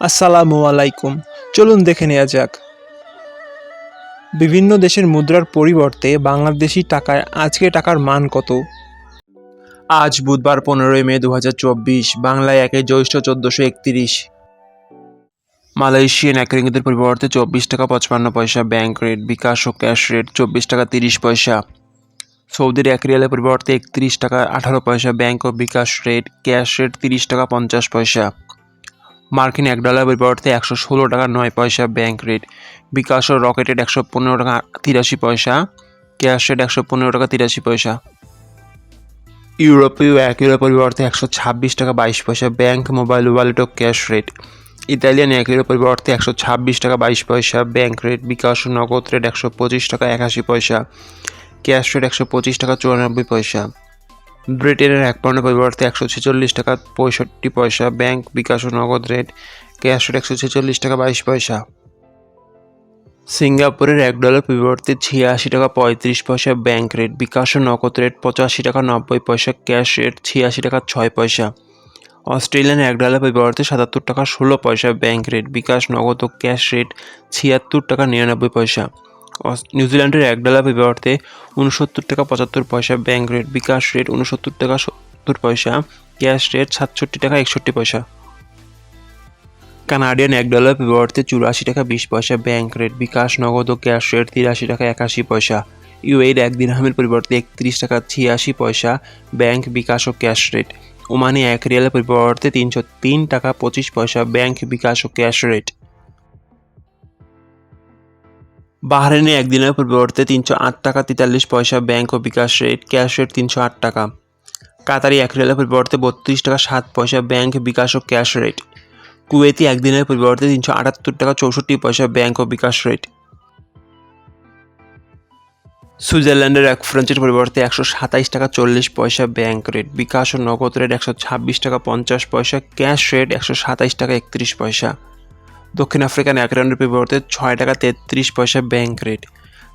আসসালামু আলাইকুম। চলুন দেখে নেওয়া যাক। বিভিন্ন দেশের মুদ্রার পরিবর্তে বাংলাদেশি টাকায় আজকে টাকার মান কত? আজ বুধবার পনেরোই মে দু হাজার চব্বিশ, বাংলায় একে জ্যৈষ্ঠ চোদ্দোশো একত্রিশ। মালয়েশিয়ান এক রিঙ্গিতের পরিবর্তে চব্বিশ টাকা পঁচপান্ন পয়সা, ব্যাংক রেট, বিকাশ ও ক্যাশ রেট চব্বিশ টাকা তিরিশ পয়সা। সৌদির এক রিয়ালের পরিবর্তে একত্রিশ টাকা আঠারো পয়সা, ব্যাংক ও বিকাশ রেট, ক্যাশ রেট তিরিশ টাকা পঞ্চাশ পয়সা। মার্কিন এক ডলার পরিবর্তে একশো ষোলো টাকা নয় পয়সা ব্যাংক রেট বিকাশ ও রকেট রেট একশো পনেরো টাকা তিরাশি পয়সা, ক্যাশ রেট একশো পনেরো টাকা তিরাশি পয়সা। ইউরোপীয় এক ইউরো পরিবর্তে একশো ছাব্বিশ টাকা বাইশ পয়সা ব্যাংক, মোবাইল ওয়ালেট ও ক্যাশ রেট। ইতালিয়ান এক ইউরো পরিবর্তে একশো ছাব্বিশ টাকা বাইশ পয়সা ব্যাংক রেট, বিকাশ নগদ রেট একশো পঁচিশ টাকা একাশি পয়সা, ক্যাশ রেট একশো পঁচিশ টাকা চুরানব্বই পয়সা। ব্রিটেনের এক পণ্যের পরিবর্তে একশো ছেচল্লিশ টাকা পঁয়ষট্টি পয়সা, ব্যাংক বিকাশ ও নগদ রেট, ক্যাশ রেট একশো ছেচল্লিশ টাকা বাইশ পয়সা। সিঙ্গাপুরের এক ডলার পরিবর্তে ছিয়াশি টাকা পঁয়ত্রিশ পয়সা, ব্যাংক রেট বিকাশ ও নগদ রেট পঁচাশি টাকা নব্বই পয়সা, ক্যাশ রেট ছিয়াশি টাকা ছয় পয়সা। অস্ট্রেলিয়ান এক ডলার পরিবর্তে সাতাত্তর টাকা ষোলো পয়সা, ব্যাংক রেট বিকাশ, নগদ ও ক্যাশ রেট ছিয়াত্তর টাকা নিরানব্বই পয়সা। নিউজিল্যান্ডের এক ডলার পরিবর্তে উনসত্তর টাকা পঁচাত্তর পয়সা, ব্যাংক রেট, বিকাশ রেট উনসত্তর টাকা সত্তর পয়সা, ক্যাশ রেট সাতষট্টি টাকা একষট্টি পয়সা। কানাডিয়ান এক ডলার পরিবর্তে চুরাশি টাকা বিশ পয়সা, ব্যাংক রেট, বিকাশ, নগদ ও ক্যাশ রেট তিরাশি টাকা একাশি পয়সা। ইউএর এক দিরহামের পরিবর্তে একত্রিশ টাকা ছিয়াশি পয়সা, ব্যাংক, বিকাশ ও ক্যাশ রেট। ওমানি এক রিয়ালের পরিবর্তে তিনশো তিন টাকা পঁচিশ পয়সা, ব্যাংক, বিকাশ ও ক্যাশ রেট। বাহরেনে একদিনের পরিবর্তে তিনশো আট টাকা, তেতাল্লিশ পয়সা ব্যাংক ও বিকাশ রেট, ক্যাশ রেট তিনশো আট টাকা। কাতারি এক রিয়ালের পরিবর্তে বত্রিশ টাকা, সাত পয়সা ব্যাংক, বিকাশ ও ক্যাশ রেট। কুয়েতি একদিনের পরিবর্তে তিনশো আটাত্তর টাকা, চৌষট্টি পয়সা ব্যাংক ও বিকাশ রেট। সুইজারল্যান্ডের এক ফ্রেঞ্চের পরিবর্তে একশো সাতাইশ টাকা, চল্লিশ পয়সা ব্যাংক রেট। বিকাশ ও নগদ রেট একশো ছাব্বিশ টাকা, পঞ্চাশ পয়সা, ক্যাশ রেট একশো সাতাইশ টাকা, একত্রিশ পয়সা। দক্ষিণ আফ্রিকান এক রাউন্ডের পরিবর্তে ছয় টাকা তেত্রিশ পয়সা ব্যাংক রেট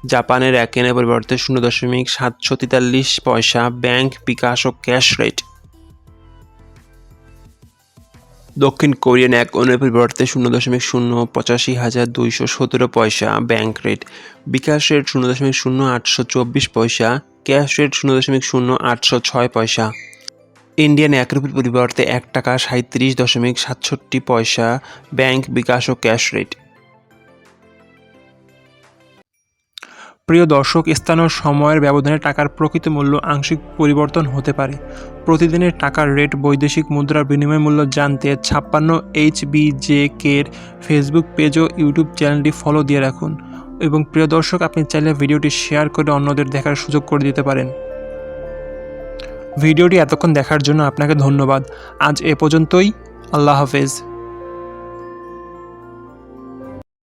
জাপানের এক এনের পরিবর্তে শূন্য দশমিক সাতশো তেতাল্লিশ পয়সা ব্যাংক বিকাশ ও ক্যাশ রেট দক্ষিণ কোরিয়ান এক অনের পরিবর্তে শূন্য দশমিক শূন্য পঁচাশি হাজার দুইশো সতেরো পয়সা ব্যাংক রেট বিকাশ রেট শূন্য দশমিক শূন্য আটশো চব্বিশ পয়সা ক্যাশ রেট শূন্য দশমিক শূন্য আটশো ছয় পয়সা। ইন্ডিয়ান এক রুপির পরিবর্তে এক টাকা সাঁত্রিশ দশমিক সাতষট্টি পয়সা ব্যাংক বিকাশ ও ক্যাশ রেট। প্রিয় দর্শক স্থান ও সময়ের ব্যবধানে টাকার প্রকৃত মূল্য আংশিক পরিবর্তন হতে পারে। প্রতিদিনের টাকার রেট বৈদেশিক মুদ্রার বিনিময় মূল্য জানতে ছাপ্পান্ন এইচ বি জে কের ফেসবুক পেজ ও ইউটিউব চ্যানেলটি ফলো দিয়ে রাখুন। এবং প্রিয় দর্শক, আপনি চাইলে ভিডিওটি শেয়ার করে অন্যদের দেখার সুযোগ করে দিতে পারেন। ভিডিওটি এতক্ষণ দেখার জন্য আপনাকে ধন্যবাদ। আজ এ পর্যন্তই। আল্লাহ হাফেজ।